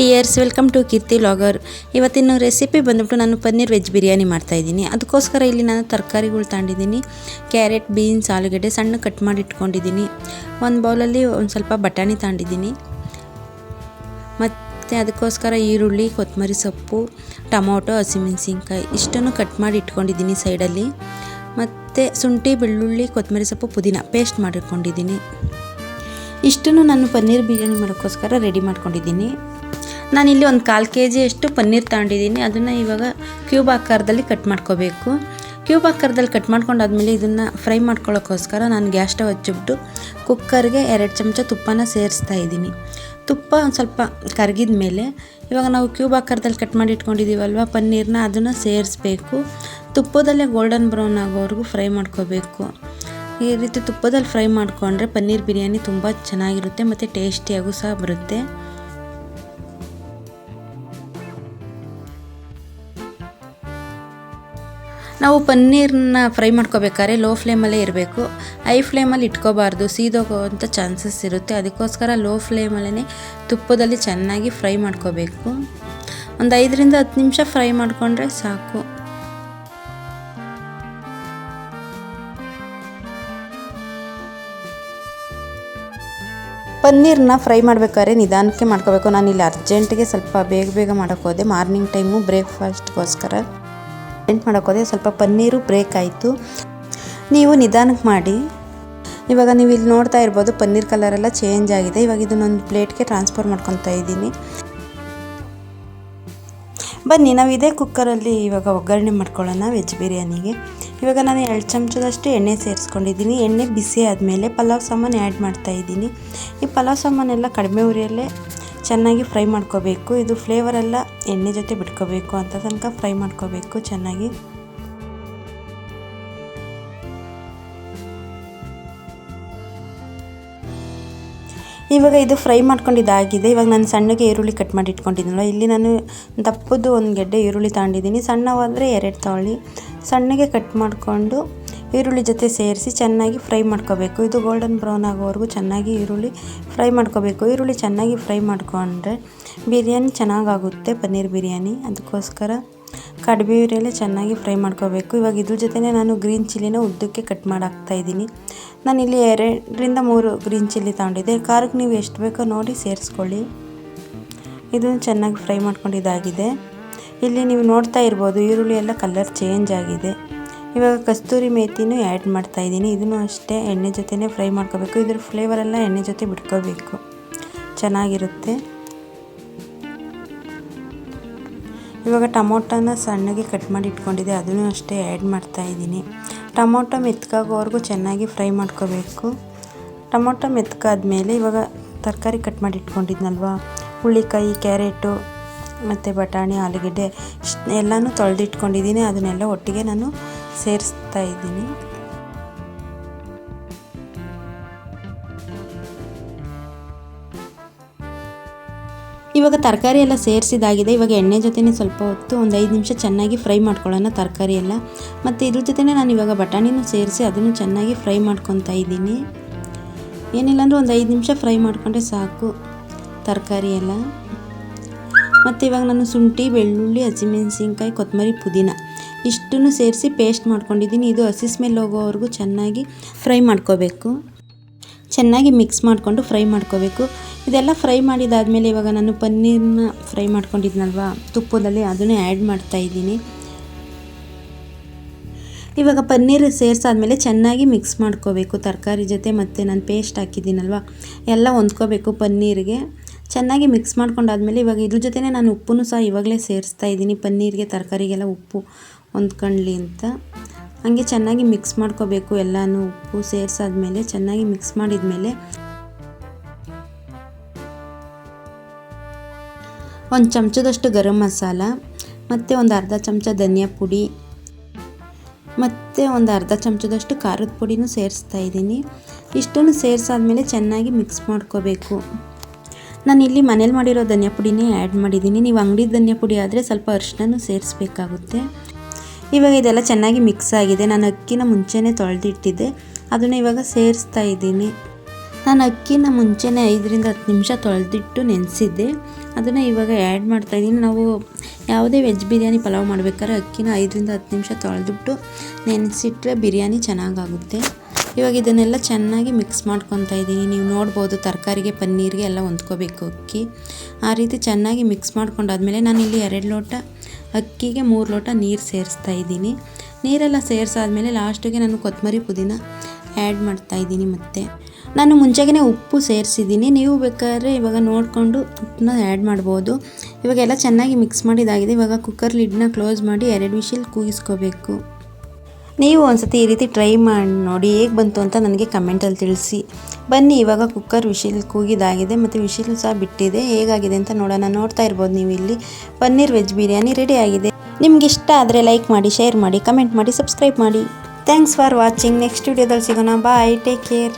Dears, welcome to Keerthi vlogger ಇವತ್ತಿನ recipe ಬಂದುಬಿಟ್ಟು ನಾನು ಪನ್ನೀರ್ ವೆಜ್ ಬಿರಿಯಾನಿ ಮಾಡ್ತಾಯಿದ್ದೀನಿ ಅದಕ್ಕೋಸ್ಕರ ಇಲ್ಲಿ ನಾನು ತರಕಾರಿಗಳು ತಗೊಂಡಿದ್ದೀನಿ ಕ್ಯಾರೆಟ್, ಬೀನ್ಸ್, ಆಲೂಗಡ್ಡೆ ಸಣ್ಣ ಕಟ್ ಮಾಡಿ ಇಟ್ಕೊಂಡಿದ್ದೀನಿ. ಒಂದು ಬೌಲಲ್ಲಿ ಒಂದು ಸ್ವಲ್ಪ ಬಟಾಣಿ ತಗೊಂಡಿದ್ದೀನಿ ಮತ್ತು ಅದಕ್ಕೋಸ್ಕರ ಈರುಳ್ಳಿ ಕೊತ್ತಂಬರಿ ಸೊಪ್ಪು, ಟೊಮೊಟೊ, ಹಸಿಮೆಣಸಿನ್ಕಾಯಿ ಇಷ್ಟನ್ನು ಕಟ್ ಮಾಡಿ ಇಟ್ಕೊಂಡಿದ್ದೀನಿ ಸೈಡಲ್ಲಿ. ಮತ್ತು ಶುಂಠಿ, ಬೆಳ್ಳುಳ್ಳಿ ಕೊತ್ತಂಬರಿ ಸೊಪ್ಪು, ಪುದೀನ ಪೇಸ್ಟ್ ಮಾಡಿಟ್ಕೊಂಡಿದ್ದೀನಿ. ಇಷ್ಟನ್ನು ನಾನು ಪನ್ನೀರ್ ಬಿರಿಯಾನಿ ಮಾಡೋಕ್ಕೋಸ್ಕರ ರೆಡಿ ಮಾಡ್ಕೊಂಡಿದ್ದೀನಿ. ನಾನಿಲ್ಲಿ ಒಂದು ಕಾಲು ಕೆ ಜಿಯಷ್ಟು ಪನ್ನೀರ್ ತಗೊಂಡಿದ್ದೀನಿ. ಅದನ್ನು ಇವಾಗ ಕ್ಯೂಬ್ ಆಕಾರದಲ್ಲಿ ಕಟ್ ಮಾಡ್ಕೋಬೇಕು. ಕ್ಯೂಬ್ ಆಕಾರದಲ್ಲಿ ಕಟ್ ಮಾಡ್ಕೊಂಡಾದ್ಮೇಲೆ ಇದನ್ನು ಫ್ರೈ ಮಾಡ್ಕೊಳ್ಳೋಕ್ಕೋಸ್ಕರ ನಾನು ಗ್ಯಾಸ್ ಸ್ಟವ್ ಹಚ್ಚಿಬಿಟ್ಟು ಕುಕ್ಕರ್ಗೆ ಎರಡು ಚಮಚ ತುಪ್ಪನ ಸೇರಿಸ್ತಾ ಇದ್ದೀನಿ. ತುಪ್ಪ ಒಂದು ಸ್ವಲ್ಪ ಕರಗಿದ ಮೇಲೆ ಇವಾಗ ನಾವು ಕ್ಯೂಬ್ ಆಕಾರದಲ್ಲಿ ಕಟ್ ಮಾಡಿ ಇಟ್ಕೊಂಡಿದ್ದೀವಲ್ವ ಪನ್ನೀರ್ನ ಅದನ್ನು ಸೇರಿಸ್ಬೇಕು. ತುಪ್ಪದಲ್ಲೇ ಗೋಲ್ಡನ್ ಬ್ರೌನ್ ಆಗೋವರೆಗೂ ಫ್ರೈ ಮಾಡ್ಕೋಬೇಕು. ಈ ರೀತಿ ತುಪ್ಪದಲ್ಲಿ ಫ್ರೈ ಮಾಡಿಕೊಂಡ್ರೆ ಪನ್ನೀರ್ ಬಿರಿಯಾನಿ ತುಂಬ ಚೆನ್ನಾಗಿರುತ್ತೆ ಮತ್ತು ಟೇಸ್ಟಿಯಾಗೂ ಸಹ ಬರುತ್ತೆ. ನಾವು ಪನ್ನೀರನ್ನ ಫ್ರೈ ಮಾಡ್ಕೋಬೇಕಾದ್ರೆ ಲೋ ಫ್ಲೇಮಲ್ಲೇ ಇರಬೇಕು. ಹೈ ಫ್ಲೇಮಲ್ಲಿ ಇಟ್ಕೋಬಾರ್ದು, ಸೀದೋಗೋವಂಥ ಚಾನ್ಸಸ್ ಇರುತ್ತೆ. ಅದಕ್ಕೋಸ್ಕರ ಲೋ ಫ್ಲೇಮಲ್ಲೇ ತುಪ್ಪದಲ್ಲಿ ಚೆನ್ನಾಗಿ ಫ್ರೈ ಮಾಡ್ಕೋಬೇಕು. ಒಂದು ಐದರಿಂದ ಹತ್ತು ನಿಮಿಷ ಫ್ರೈ ಮಾಡಿಕೊಂಡ್ರೆ ಸಾಕು. ಪನ್ನೀರನ್ನ ಫ್ರೈ ಮಾಡಬೇಕಾದ್ರೆ ನಿಧಾನಕ್ಕೆ ಮಾಡ್ಕೋಬೇಕು. ನಾನು ಇಲ್ಲಿ ಅರ್ಜೆಂಟಿಗೆ ಸ್ವಲ್ಪ ಬೇಗ ಬೇಗ ಮಾಡೋಕ್ಕೋದೆ, ಮಾರ್ನಿಂಗ್ ಟೈಮು ಬ್ರೇಕ್ಫಾಸ್ಟ್ಗೋಸ್ಕರ. ಅರ್ಜೆಂಟ್ ಮಾಡೋಕ್ಕೋದೆ ಸ್ವಲ್ಪ ಪನ್ನೀರು ಬ್ರೇಕ್ ಆಯಿತು. ನೀವು ನಿಧಾನಕ್ಕೆ ಮಾಡಿ. ಇವಾಗ ನೀವು ಇಲ್ಲಿ ನೋಡ್ತಾ ಇರ್ಬೋದು ಪನ್ನೀರ್ ಕಲರೆಲ್ಲ ಚೇಂಜ್ ಆಗಿದೆ. ಇವಾಗ ಇದನ್ನೊಂದು ಪ್ಲೇಟ್ಗೆ ಟ್ರಾನ್ಸ್ಫರ್ ಮಾಡ್ಕೊತಾ ಇದ್ದೀನಿ. ಬನ್ನಿ, ನಾವು ಇದೇ ಕುಕ್ಕರಲ್ಲಿ ಇವಾಗ ಒಗ್ಗರಣೆ ಮಾಡ್ಕೊಳ್ಳೋಣ ವೆಜ್ ಬಿರಿಯಾನಿಗೆ. ಇವಾಗ ನಾನು ಎರಡು ಚಮಚದಷ್ಟು ಎಣ್ಣೆ ಸೇರಿಸ್ಕೊಂಡಿದ್ದೀನಿ. ಎಣ್ಣೆ ಬಿಸಿ ಆದಮೇಲೆ ಪಲಾವ್ ಸಾಮಾನು ಆ್ಯಡ್ ಮಾಡ್ತಾ ಇದ್ದೀನಿ. ಈ ಪಲಾವ್ ಸಾಮಾನೆಲ್ಲ ಕಡಿಮೆ ಉರಿಯಲ್ಲೇ ಚೆನ್ನಾಗಿ ಫ್ರೈ ಮಾಡ್ಕೋಬೇಕು. ಇದು ಫ್ಲೇವರೆಲ್ಲ ಎಣ್ಣೆ ಜೊತೆ ಬಿಟ್ಕೋಬೇಕು ಅಂತ ತನಕ ಫ್ರೈ ಮಾಡ್ಕೋಬೇಕು ಚೆನ್ನಾಗಿ. ಇವಾಗ ಇದು ಫ್ರೈ ಮಾಡ್ಕೊಂಡಿದ್ದಾಗಿದೆ. ಇವಾಗ ನಾನು ಸಣ್ಣಗೆ ಈರುಳ್ಳಿ ಕಟ್ ಮಾಡಿ ಇಟ್ಕೊಂಡಿದ್ದೀನಲ್ಲ ಇಲ್ಲಿ ನಾನು ದಪ್ಪದ್ದು ಒಂದು ಗೆಡ್ಡೆ ಈರುಳ್ಳಿ ತಗೊಂಡಿದ್ದೀನಿ. ಸಣ್ಣವಾದರೆ ಎರಡು ತಗೊಳ್ಳಿ ಸಣ್ಣಗೆ ಕಟ್ ಮಾಡಿಕೊಂಡು ಈರುಳ್ಳಿ ಜೊತೆ ಸೇರಿಸಿ ಚೆನ್ನಾಗಿ ಫ್ರೈ ಮಾಡ್ಕೋಬೇಕು. ಇದು ಗೋಲ್ಡನ್ ಬ್ರೌನ್ ಆಗೋವರೆಗೂ ಚೆನ್ನಾಗಿ ಈರುಳ್ಳಿ ಫ್ರೈ ಮಾಡ್ಕೋಬೇಕು. ಈರುಳ್ಳಿ ಚೆನ್ನಾಗಿ ಫ್ರೈ ಮಾಡ್ಕೊಂಡ್ರೆ ಬಿರಿಯಾನಿ ಚೆನ್ನಾಗಾಗುತ್ತೆ, ಪನ್ನೀರ್ ಬಿರಿಯಾನಿ. ಅದಕ್ಕೋಸ್ಕರ ಕಡಿಮೆ ಉರಿಯಲ್ಲೇ ಚೆನ್ನಾಗಿ ಫ್ರೈ ಮಾಡ್ಕೋಬೇಕು. ಇವಾಗ ಇದ್ರ ಜೊತೆನೇ ನಾನು ಗ್ರೀನ್ ಚಿಲ್ಲಿನ ಉದ್ದಕ್ಕೆ ಕಟ್ ಮಾಡಾಕ್ತಾ ಇದ್ದೀನಿ. ನಾನಿಲ್ಲಿ ಎರಡರಿಂದ ಮೂರು ಗ್ರೀನ್ ಚಿಲ್ಲಿ ತಗೊಂಡಿದ್ದೆ. ಖಾರಕ್ಕೆ ನೀವು ಎಷ್ಟು ಬೇಕೋ ನೋಡಿ ಸೇರಿಸ್ಕೊಳ್ಳಿ. ಇದನ್ನು ಚೆನ್ನಾಗಿ ಫ್ರೈ ಮಾಡ್ಕೊಂಡಿದ್ದಾಗಿದೆ. ಇಲ್ಲಿ ನೀವು ನೋಡ್ತಾ ಇರ್ಬೋದು ಈರುಳ್ಳಿ ಎಲ್ಲ ಕಲರ್ ಚೇಂಜ್ ಆಗಿದೆ. ಇವಾಗ ಕಸ್ತೂರಿ ಮೇಥಿನೂ ಆ್ಯಡ್ ಮಾಡ್ತಾ ಇದ್ದೀನಿ. ಇದನ್ನು ಅಷ್ಟೇ ಎಣ್ಣೆ ಜೊತೆನೇ ಫ್ರೈ ಮಾಡ್ಕೋಬೇಕು. ಇದ್ರ ಫ್ಲೇವರೆಲ್ಲ ಎಣ್ಣೆ ಜೊತೆ ಬಿಟ್ಕೋಬೇಕು. ಚೆನ್ನಾಗಿರುತ್ತೆ. ಇವಾಗ ಟೊಮೊಟೊನ ಸಣ್ಣಗೆ ಕಟ್ ಮಾಡಿ ಇಟ್ಕೊಂಡಿದ್ದೆ. ಅದನ್ನು ಅಷ್ಟೇ ಆ್ಯಡ್ ಮಾಡ್ತಾ ಇದ್ದೀನಿ. ಟೊಮೊಟೊ ಮೆತ್ಕಾಗೋವರೆಗೂ ಚೆನ್ನಾಗಿ ಫ್ರೈ ಮಾಡ್ಕೋಬೇಕು. ಟೊಮೊಟೊ ಮೆತ್ಕಾದ್ಮೇಲೆ ಇವಾಗ ತರಕಾರಿ ಕಟ್ ಮಾಡಿ ಇಟ್ಕೊಂಡಿದ್ನಲ್ವ? ಹುಳ್ಳಿಕಾಯಿ ಕ್ಯಾರೆಟು, ಮತ್ತು ಬಟಾಣಿ, ಆಲೂಗೆಡ್ಡೆ ಎಲ್ಲನೂ ತೊಳೆದಿಟ್ಕೊಂಡಿದ್ದೀನಿ. ಅದನ್ನೆಲ್ಲ ಒಟ್ಟಿಗೆ ನಾನು ಸೇರಿಸ್ತಾ ಇದ್ದೀನಿ. ಇವಾಗ ತರಕಾರಿ ಎಲ್ಲ ಸೇರಿಸಿದಾಗಿದೆ. ಇವಾಗ ಎಣ್ಣೆ ಜೊತೆನೇ ಸ್ವಲ್ಪ ಹೊತ್ತು ಒಂದು ಐದು ನಿಮಿಷ ಚೆನ್ನಾಗಿ ಫ್ರೈ ಮಾಡ್ಕೊಳ್ಳೋಣ ತರಕಾರಿ ಎಲ್ಲ. ಮತ್ತು ಇದ್ರ ಜೊತೆನೇ ನಾನು ಇವಾಗ ಬಟಾಣಿನೂ ಸೇರಿಸಿ ಅದನ್ನು ಚೆನ್ನಾಗಿ ಫ್ರೈ ಮಾಡ್ಕೊತಾ ಇದ್ದೀನಿ. ಏನಿಲ್ಲ ಅಂದರೆ ಒಂದು ಐದು ನಿಮಿಷ ಫ್ರೈ ಮಾಡಿಕೊಂಡ್ರೆ ಸಾಕು ತರಕಾರಿ ಎಲ್ಲ. ಮತ್ತು ಇವಾಗ ನಾನು ಶುಂಠಿ, ಬೆಳ್ಳುಳ್ಳಿ, ಹಸಿಮೆಣಸಿನ್ಕಾಯಿ, ಕೊತ್ತಂಬರಿ, ಪುದೀನ. ಇಷ್ಟನ್ನು ಸೇರಿಸಿ ಪೇಸ್ಟ್ ಮಾಡ್ಕೊಂಡಿದ್ದೀನಿ. ಇದು ಹಸಿ ಸ್ಮೆಲ್ ಹೋಗೋವರೆಗೂ ಚೆನ್ನಾಗಿ ಫ್ರೈ ಮಾಡ್ಕೋಬೇಕು. ಚೆನ್ನಾಗಿ ಮಿಕ್ಸ್ ಮಾಡಿಕೊಂಡು ಫ್ರೈ ಮಾಡ್ಕೋಬೇಕು. ಇದೆಲ್ಲ ಫ್ರೈ ಮಾಡಿದಾದಮೇಲೆ ಇವಾಗ ನಾನು ಪನ್ನೀರನ್ನ ಫ್ರೈ ಮಾಡ್ಕೊಂಡಿದ್ನಲ್ವ? ತುಪ್ಪದಲ್ಲಿ ಅದನ್ನೇ ಆ್ಯಡ್ ಮಾಡ್ತಾ ಇದ್ದೀನಿ. ಇವಾಗ ಪನ್ನೀರ್ ಸೇರಿಸಾದ್ಮೇಲೆ ಚೆನ್ನಾಗಿ ಮಿಕ್ಸ್ ಮಾಡ್ಕೋಬೇಕು. ತರಕಾರಿ ಜೊತೆ ಮತ್ತು ನಾನು ಪೇಸ್ಟ್ ಹಾಕಿದ್ದೀನಲ್ವ? ಎಲ್ಲ ಹೊಂದ್ಕೋಬೇಕು ಪನ್ನೀರಿಗೆ. ಚೆನ್ನಾಗಿ ಮಿಕ್ಸ್ ಮಾಡ್ಕೊಂಡಾದಮೇಲೆ ಇವಾಗ ಇದ್ರ ಜೊತೆನೇ ನಾನು ಉಪ್ಪನ್ನು ಸಹ ಇವಾಗಲೇ ಸೇರಿಸ್ತಾ ಇದ್ದೀನಿ. ಪನ್ನೀರಿಗೆ, ತರಕಾರಿಗೆಲ್ಲ ಉಪ್ಪು ಹೊಂದ್ಕೊಳ್ಳಿ ಅಂತ. ಹಂಗೆ ಚೆನ್ನಾಗಿ ಮಿಕ್ಸ್ ಮಾಡ್ಕೋಬೇಕು ಎಲ್ಲನೂ ಉಪ್ಪು ಸೇರಿಸಾದ್ಮೇಲೆ, ಚೆನ್ನಾಗಿ ಮಿಕ್ಸ್ ಮಾಡಿದ್ಮೇಲೆ. ಒಂದು ಚಮಚದಷ್ಟು ಗರಂ ಮಸಾಲ, ಮತ್ತು ಒಂದು ಅರ್ಧ ಚಮಚ ಧನಿಯಾ ಪುಡಿ, ಮತ್ತು ಒಂದು ಅರ್ಧ ಚಮಚದಷ್ಟು ಖಾರದ ಪುಡಿನೂ ಸೇರಿಸ್ತಾ ಇದ್ದೀನಿ. ಇಷ್ಟನ್ನು ಸೇರಿಸಾದ್ಮೇಲೆ ಚೆನ್ನಾಗಿ ಮಿಕ್ಸ್ ಮಾಡ್ಕೋಬೇಕು. ನಾನು ಇಲ್ಲಿ ಮನೇಲಿ ಮಾಡಿರೋ ಧನಿಯಾ ಪುಡಿನೇ ಆ್ಯಡ್ ಮಾಡಿದ್ದೀನಿ. ನೀವು ಅಂಗಡಿ ಧನಿಯಾ ಪುಡಿ ಆದರೆ ಸ್ವಲ್ಪ ಅರಿಶಿನೂ ಸೇರಿಸ್ಬೇಕಾಗುತ್ತೆ. ಇವಾಗ ಇದೆಲ್ಲ ಚೆನ್ನಾಗಿ ಮಿಕ್ಸ್ ಆಗಿದೆ. ನಾನು ಅಕ್ಕಿನ ಮುಂಚೆನೇ ತೊಳೆದಿಟ್ಟಿದ್ದೆ. ಅದನ್ನು ಇವಾಗ ಸೇರಿಸ್ತಾ ಇದ್ದೀನಿ. ನಾನು ಅಕ್ಕಿನ ಮುಂಚೆನೇ ಐದರಿಂದ ಹತ್ತು ನಿಮಿಷ ತೊಳೆದಿಟ್ಟು ನೆನೆಸಿದ್ದೆ. ಅದನ್ನು ಇವಾಗ ಆ್ಯಡ್ ಮಾಡ್ತಾಯಿದ್ದೀನಿ ನಾವು ಯಾವುದೇ ವೆಜ್ ಬಿರಿಯಾನಿ ಪಲಾವ್ ಮಾಡ್ಬೇಕಾದ್ರೆ ಅಕ್ಕಿನ ಐದರಿಂದ ಹತ್ತು ನಿಮಿಷ ತೊಳೆದಿಟ್ಟು ನೆನೆಸಿಟ್ರೆ ಬಿರಿಯಾನಿ ಚೆನ್ನಾಗಾಗುತ್ತೆ. ಇವಾಗ ಇದನ್ನೆಲ್ಲ ಚೆನ್ನಾಗಿ ಮಿಕ್ಸ್ ಮಾಡ್ಕೊತಾ ಇದ್ದೀನಿ. ನೀವು ನೋಡ್ಬೋದು ತರಕಾರಿಗೆ, ಪನ್ನೀರಿಗೆ ಎಲ್ಲ ಹೊಂದ್ಕೋಬೇಕು ಅಕ್ಕಿ. ಆ ರೀತಿ ಚೆನ್ನಾಗಿ ಮಿಕ್ಸ್ ಮಾಡ್ಕೊಂಡಾದ್ಮೇಲೆ ಇಲ್ಲಿ ಎರಡು ಲೋಟ ಅಕ್ಕಿಗೆ ಮೂರು ಲೋಟ ನೀರು ಸೇರಿಸ್ತಾ ಇದ್ದೀನಿ. ನೀರೆಲ್ಲ ಸೇರಿಸಾದ್ಮೇಲೆ ಲಾಸ್ಟಿಗೆ ನಾನು ಕೊತ್ತಂಬರಿ ಪುದೀನ ಆ್ಯಡ್ ಮಾಡ್ತಾ ಇದ್ದೀನಿ ಮತ್ತೆ. ನಾನು ಮುಂಚೆಗೆ ಉಪ್ಪು ಸೇರಿಸಿದ್ದೀನಿ. ನೀವು ಬೇಕಾದ್ರೆ ಇವಾಗ ನೋಡಿಕೊಂಡು ಉಪ್ಪನ್ನ ಆ್ಯಡ್ ಮಾಡ್ಬೋದು. ಇವಾಗೆಲ್ಲ ಚೆನ್ನಾಗಿ ಮಿಕ್ಸ್ ಮಾಡಿದಾಗಿದೆ ಇವಾಗ ಕುಕ್ಕರ್ ಲಿಡ್ನ ಕ್ಲೋಸ್ ಮಾಡಿ ಎರಡು ವಿಷಲ್ ಕೂಗಿಸ್ಕೋಬೇಕು ನೀವು ಒಂದ್ಸತಿ ಈ ರೀತಿ ಟ್ರೈ ಮಾಡಿ, ನೋಡಿ ಹೇಗೆ ಬಂತು ಅಂತ ನನಗೆ ಕಮೆಂಟಲ್ಲಿ ತಿಳಿಸಿ. ಬನ್ನಿ, ಇವಾಗ ಕುಕ್ಕರ್ ವಿಶಿಲ್ ಕೂಗಿದಾಗಿದೆ ಮತ್ತು ವಿಶಿಲ್ ಸಹ ಬಿಟ್ಟಿದೆ. ಹೇಗಾಗಿದೆ ಅಂತ ನೋಡೋಣ. ನೋಡ್ತಾ ಇರ್ಬೋದು ನೀವು ಇಲ್ಲಿ. ಪನ್ನೀರ್ ವೆಜ್ ಬಿರಿಯಾನಿ ರೆಡಿ ಆಗಿದೆ. ನಿಮ್ಗೆ ಇಷ್ಟ ಆದರೆ ಲೈಕ್ ಮಾಡಿ ಶೇರ್ ಮಾಡಿ ಕಮೆಂಟ್ ಮಾಡಿ ಸಬ್ಸ್ಕ್ರೈಬ್ ಮಾಡಿ. ಥ್ಯಾಂಕ್ಸ್ ಫಾರ್ ವಾಚಿಂಗ್ ನೆಕ್ಸ್ಟ್ ವಿಡಿಯೋದಲ್ಲಿ ಸಿಗೋಣ. Bye take care